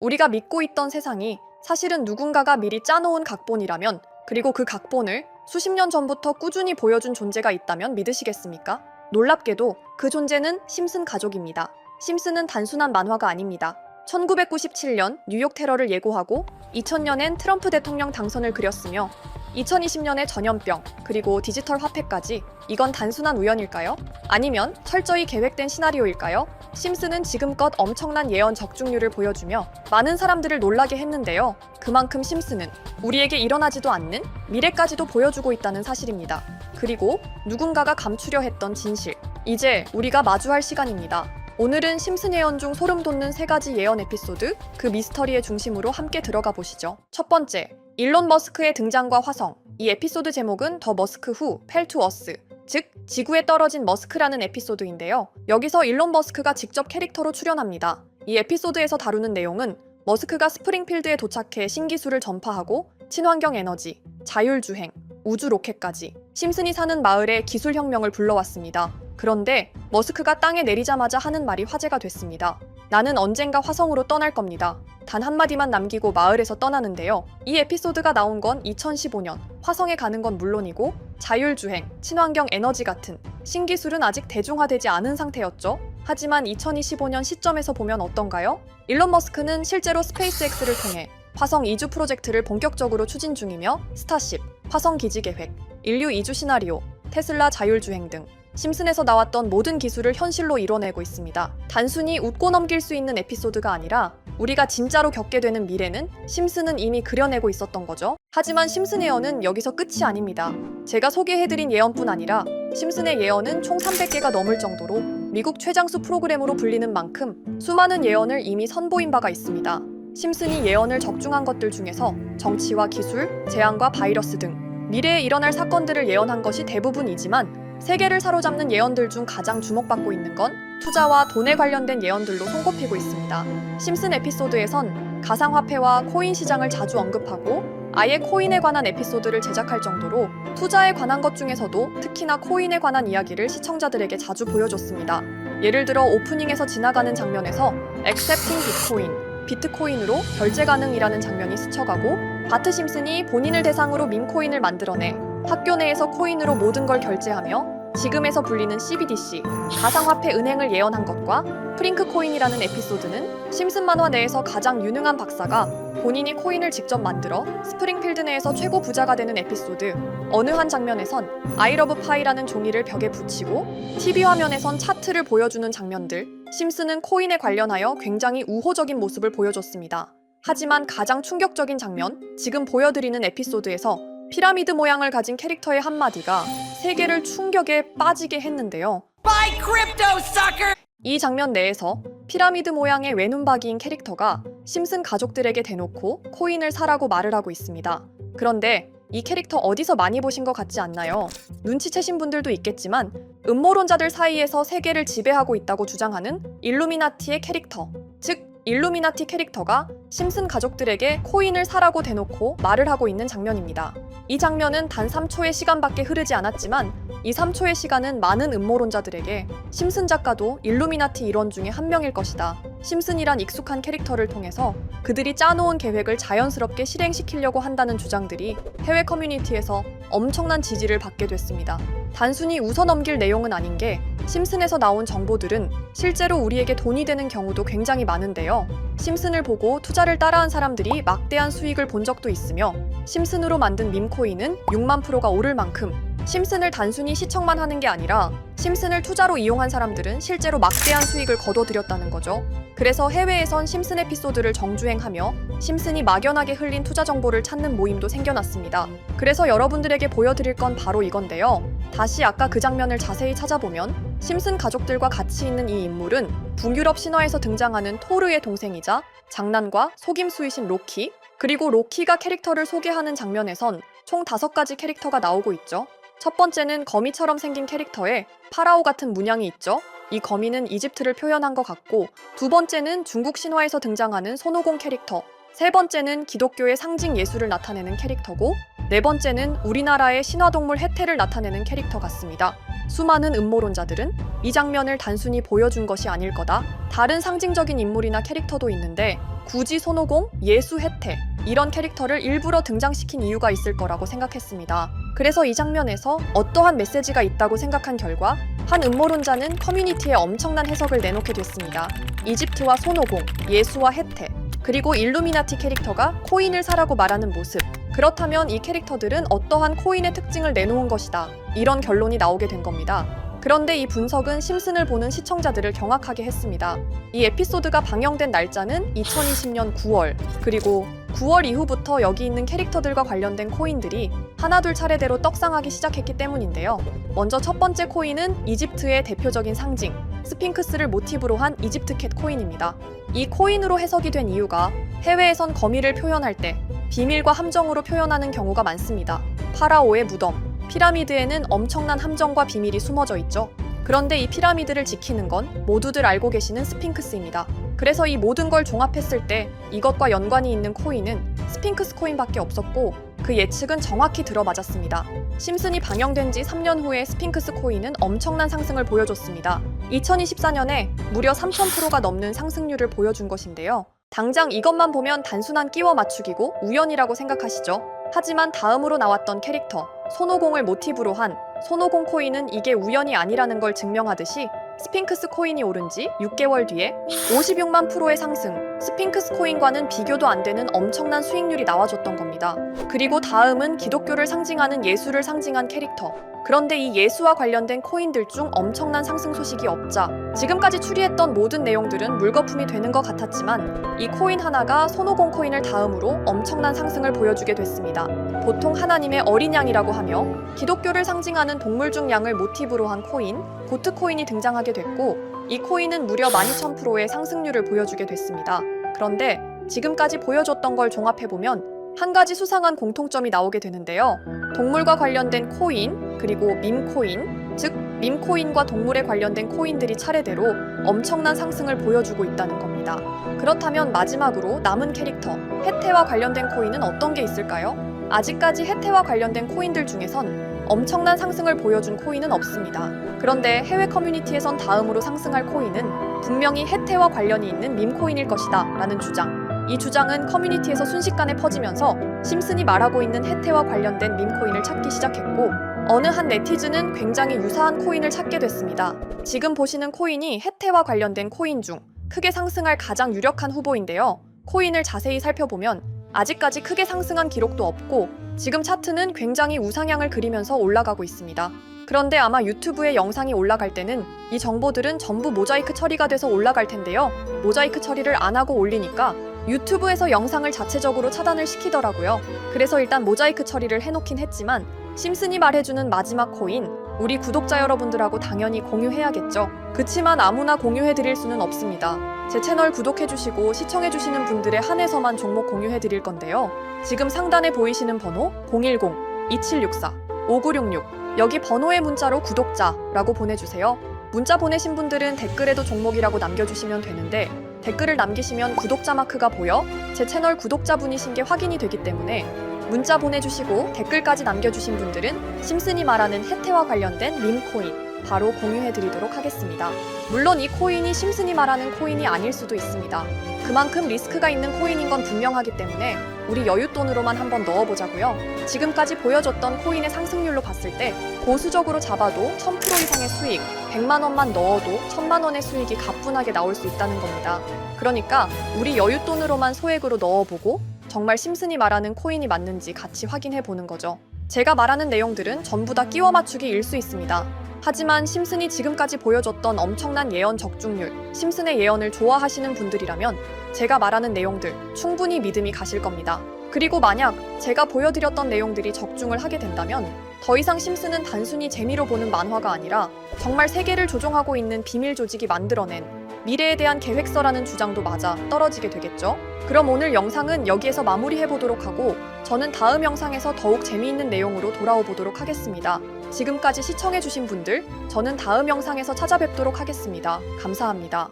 우리가 믿고 있던 세상이 사실은 누군가가 미리 짜놓은 각본이라면 그리고 그 각본을 수십 년 전부터 꾸준히 보여준 존재가 있다면 믿으시겠습니까? 놀랍게도 그 존재는 심슨 가족입니다. 심슨은 단순한 만화가 아닙니다. 1997년 뉴욕 테러를 예고하고 2000년엔 트럼프 대통령 당선을 그렸으며 2020년에 전염병 그리고 디지털 화폐까지 이건 단순한 우연일까요? 아니면 철저히 계획된 시나리오일까요? 심슨은 지금껏 엄청난 예언 적중률을 보여주며 많은 사람들을 놀라게 했는데요. 그만큼 심슨은 우리에게 일어나지도 않는 미래까지도 보여주고 있다는 사실입니다. 그리고 누군가가 감추려 했던 진실. 이제 우리가 마주할 시간입니다. 오늘은 심슨 예언 중 소름 돋는 세 가지 예언 에피소드, 그 미스터리의 중심으로 함께 들어가 보시죠. 첫 번째, 일론 머스크의 등장과 화성. 이 에피소드 제목은 더 머스크 후 펠투 어스, 즉 지구에 떨어진 머스크라는 에피소드인데요. 여기서 일론 머스크가 직접 캐릭터로 출연합니다. 이 에피소드에서 다루는 내용은 머스크가 스프링필드에 도착해 신기술을 전파하고 친환경 에너지, 자율주행, 우주 로켓까지 심슨이 사는 마을에 기술 혁명을 불러왔습니다. 그런데 머스크가 땅에 내리자마자 하는 말이 화제가 됐습니다. 나는 언젠가 화성으로 떠날 겁니다. 단 한마디만 남기고 마을에서 떠나는데요. 이 에피소드가 나온 건 2015년. 화성에 가는 건 물론이고 자율주행, 친환경 에너지 같은 신기술은 아직 대중화되지 않은 상태였죠. 하지만 2025년 시점에서 보면 어떤가요? 일론 머스크는 실제로 스페이스X를 통해 화성 이주 프로젝트를 본격적으로 추진 중이며 스타쉽, 화성 기지 계획, 인류 이주 시나리오, 테슬라 자율주행 등 심슨에서 나왔던 모든 기술을 현실로 이뤄내고 있습니다. 단순히 웃고 넘길 수 있는 에피소드가 아니라 우리가 진짜로 겪게 되는 미래는 심슨은 이미 그려내고 있었던 거죠. 하지만 심슨 예언은 여기서 끝이 아닙니다. 제가 소개해드린 예언뿐 아니라 심슨의 예언은 총 300개가 넘을 정도로 미국 최장수 프로그램으로 불리는 만큼 수많은 예언을 이미 선보인 바가 있습니다. 심슨이 예언을 적중한 것들 중에서 정치와 기술, 재앙과 바이러스 등 미래에 일어날 사건들을 예언한 것이 대부분이지만 세계를 사로잡는 예언들 중 가장 주목받고 있는 건 투자와 돈에 관련된 예언들로 손꼽히고 있습니다. 심슨 에피소드에선 가상화폐와 코인 시장을 자주 언급하고 아예 코인에 관한 에피소드를 제작할 정도로 투자에 관한 것 중에서도 특히나 코인에 관한 이야기를 시청자들에게 자주 보여줬습니다. 예를 들어 오프닝에서 지나가는 장면에서 accepting 비트코인, 비트코인으로 결제 가능이라는 장면이 스쳐가고 바트 심슨이 본인을 대상으로 밈코인을 만들어내 학교 내에서 코인으로 모든 걸 결제하며 지금에서 불리는 CBDC, 가상화폐 은행을 예언한 것과 프링크 코인이라는 에피소드는 심슨 만화 내에서 가장 유능한 박사가 본인이 코인을 직접 만들어 스프링필드 내에서 최고 부자가 되는 에피소드 어느 한 장면에선 아이러브 파이라는 종이를 벽에 붙이고 TV 화면에선 차트를 보여주는 장면들 심슨은 코인에 관련하여 굉장히 우호적인 모습을 보여줬습니다. 하지만 가장 충격적인 장면 지금 보여드리는 에피소드에서 피라미드 모양을 가진 캐릭터의 한마디가 세계를 충격에 빠지게 했는데요. 이 장면 내에서 피라미드 모양의 외눈박이인 캐릭터가 심슨 가족들에게 대놓고 코인을 사라고 말을 하고 있습니다. 그런데 이 캐릭터 어디서 많이 보신 것 같지 않나요? 눈치채신 분들도 있겠지만 음모론자들 사이에서 세계를 지배하고 있다고 주장하는 일루미나티의 캐릭터, 즉 일루미나티 캐릭터가 심슨 가족들에게 코인을 사라고 대놓고 말을 하고 있는 장면입니다. 이 장면은 단 3초의 시간밖에 흐르지 않았지만 이 3초의 시간은 많은 음모론자들에게 심슨 작가도 일루미나티 일원 중에 한 명일 것이다. 심슨이란 익숙한 캐릭터를 통해서 그들이 짜놓은 계획을 자연스럽게 실행시키려고 한다는 주장들이 해외 커뮤니티에서 엄청난 지지를 받게 됐습니다. 단순히 웃어넘길 내용은 아닌 게 심슨에서 나온 정보들은 실제로 우리에게 돈이 되는 경우도 굉장히 많은데요. 심슨을 보고 투자를 따라한 사람들이 막대한 수익을 본 적도 있으며 심슨으로 만든 밈코인은 6만 프로가 오를 만큼 심슨을 단순히 시청만 하는 게 아니라 심슨을 투자로 이용한 사람들은 실제로 막대한 수익을 거둬들였다는 거죠. 그래서 해외에선 심슨 에피소드를 정주행하며 심슨이 막연하게 흘린 투자 정보를 찾는 모임도 생겨났습니다. 그래서 여러분들에게 보여드릴 건 바로 이건데요. 다시 아까 그 장면을 자세히 찾아보면 심슨 가족들과 같이 있는 이 인물은 북유럽 신화에서 등장하는 토르의 동생이자 장난과 속임수이신 로키, 그리고 로키가 캐릭터를 소개하는 장면에선 총 다섯 가지 캐릭터가 나오고 있죠. 첫 번째는 거미처럼 생긴 캐릭터에 파라오 같은 문양이 있죠. 이 거미는 이집트를 표현한 것 같고, 두 번째는 중국 신화에서 등장하는 손오공 캐릭터, 세 번째는 기독교의 상징 예수를 나타내는 캐릭터고, 네 번째는 우리나라의 신화동물 해태를 나타내는 캐릭터 같습니다. 수많은 음모론자들은 이 장면을 단순히 보여준 것이 아닐 거다. 다른 상징적인 인물이나 캐릭터도 있는데 굳이 손오공, 예수 해태 이런 캐릭터를 일부러 등장시킨 이유가 있을 거라고 생각했습니다. 그래서 이 장면에서 어떠한 메시지가 있다고 생각한 결과 한 음모론자는 커뮤니티에 엄청난 해석을 내놓게 됐습니다. 이집트와 손오공, 예수와 해태, 그리고 일루미나티 캐릭터가 코인을 사라고 말하는 모습. 그렇다면 이 캐릭터들은 어떠한 코인의 특징을 내놓은 것이다. 이런 결론이 나오게 된 겁니다. 그런데 이 분석은 심슨을 보는 시청자들을 경악하게 했습니다. 이 에피소드가 방영된 날짜는 2020년 9월, 그리고 9월 이후부터 여기 있는 캐릭터들과 관련된 코인들이 하나둘 차례대로 떡상하기 시작했기 때문인데요. 먼저 첫 번째 코인은 이집트의 대표적인 상징, 스핑크스를 모티브로 한 이집트 캣 코인입니다. 이 코인으로 해석이 된 이유가 해외에선 거미를 표현할 때 비밀과 함정으로 표현하는 경우가 많습니다. 파라오의 무덤, 피라미드에는 엄청난 함정과 비밀이 숨어져 있죠. 그런데 이 피라미드를 지키는 건 모두들 알고 계시는 스핑크스입니다. 그래서 이 모든 걸 종합했을 때 이것과 연관이 있는 코인은 스핑크스 코인밖에 없었고 그 예측은 정확히 들어맞았습니다. 심슨이 방영된 지 3년 후에 스핑크스 코인은 엄청난 상승을 보여줬습니다. 2024년에 무려 3,000%가 넘는 상승률을 보여준 것인데요. 당장 이것만 보면 단순한 끼워 맞추기고 우연이라고 생각하시죠? 하지만 다음으로 나왔던 캐릭터, 손오공을 모티브로 한 손오공 코인은 이게 우연이 아니라는 걸 증명하듯이 스핑크스 코인이 오른 지 6개월 뒤에 56만 프로의 상승, 스핑크스 코인과는 비교도 안 되는 엄청난 수익률이 나와줬던 겁니다. 그리고 다음은 기독교를 상징하는 예수를 상징한 캐릭터. 그런데 이 예수와 관련된 코인들 중 엄청난 상승 소식이 없자 지금까지 추리했던 모든 내용들은 물거품이 되는 것 같았지만 이 코인 하나가 손오공 코인을 다음으로 엄청난 상승을 보여주게 됐습니다. 보통 하나님의 어린 양이라고 하며 기독교를 상징하는 동물 중 양을 모티브로 한 코인, 고트 코인이 등장하게 됐고 이 코인은 무려 12,000%의 상승률을 보여주게 됐습니다. 그런데 지금까지 보여줬던 걸 종합해보면 한 가지 수상한 공통점이 나오게 되는데요. 동물과 관련된 코인, 그리고 밈코인, 즉 밈코인과 동물에 관련된 코인들이 차례대로 엄청난 상승을 보여주고 있다는 겁니다. 그렇다면 마지막으로 남은 캐릭터, 해태와 관련된 코인은 어떤 게 있을까요? 아직까지 해태와 관련된 코인들 중에선 엄청난 상승을 보여준 코인은 없습니다. 그런데 해외 커뮤니티에선 다음으로 상승할 코인은 분명히 해태와 관련이 있는 밈코인일 것이다 라는 주장. 이 주장은 커뮤니티에서 순식간에 퍼지면서 심슨이 말하고 있는 해태와 관련된 밈코인을 찾기 시작했고 어느 한 네티즌은 굉장히 유사한 코인을 찾게 됐습니다. 지금 보시는 코인이 해태와 관련된 코인 중 크게 상승할 가장 유력한 후보인데요. 코인을 자세히 살펴보면 아직까지 크게 상승한 기록도 없고 지금 차트는 굉장히 우상향을 그리면서 올라가고 있습니다. 그런데 아마 유튜브에 영상이 올라갈 때는 이 정보들은 전부 모자이크 처리가 돼서 올라갈 텐데요. 모자이크 처리를 안 하고 올리니까 유튜브에서 영상을 자체적으로 차단을 시키더라고요. 그래서 일단 모자이크 처리를 해놓긴 했지만 심슨이 말해주는 마지막 코인 우리 구독자 여러분들하고 당연히 공유해야겠죠. 그치만 아무나 공유해드릴 수는 없습니다. 제 채널 구독해주시고 시청해주시는 분들에 한해서만 종목 공유해드릴 건데요. 지금 상단에 보이시는 번호 010-2764-5966 여기 번호의 문자로 구독자라고 보내주세요. 문자 보내신 분들은 댓글에도 종목이라고 남겨주시면 되는데 댓글을 남기시면 구독자 마크가 보여 제 채널 구독자분이신 게 확인이 되기 때문에 문자 보내주시고 댓글까지 남겨주신 분들은 심슨이 말하는 혜태와 관련된 밈코인 바로 공유해드리도록 하겠습니다. 물론 이 코인이 심슨이 말하는 코인이 아닐 수도 있습니다. 그만큼 리스크가 있는 코인인 건 분명하기 때문에 우리 여윳돈으로만 한번 넣어보자고요. 지금까지 보여줬던 코인의 상승률로 봤을 때 보수적으로 잡아도 1000% 이상의 수익, 100만 원만 넣어도 1000만 원의 수익이 가뿐하게 나올 수 있다는 겁니다. 그러니까 우리 여윳돈으로만 소액으로 넣어보고 정말 심슨이 말하는 코인이 맞는지 같이 확인해 보는 거죠. 제가 말하는 내용들은 전부 다 끼워 맞추기 일 수 있습니다. 하지만 심슨이 지금까지 보여줬던 엄청난 예언 적중률, 심슨의 예언을 좋아하시는 분들이라면 제가 말하는 내용들 충분히 믿음이 가실 겁니다. 그리고 만약 제가 보여드렸던 내용들이 적중을 하게 된다면 더 이상 심슨은 단순히 재미로 보는 만화가 아니라 정말 세계를 조종하고 있는 비밀 조직이 만들어낸 미래에 대한 계획서라는 주장도 맞아 떨어지게 되겠죠? 그럼 오늘 영상은 여기에서 마무리해 보도록 하고 저는 다음 영상에서 더욱 재미있는 내용으로 돌아오 보도록 하겠습니다. 지금까지 시청해주신 분들, 저는 다음 영상에서 찾아뵙도록 하겠습니다. 감사합니다.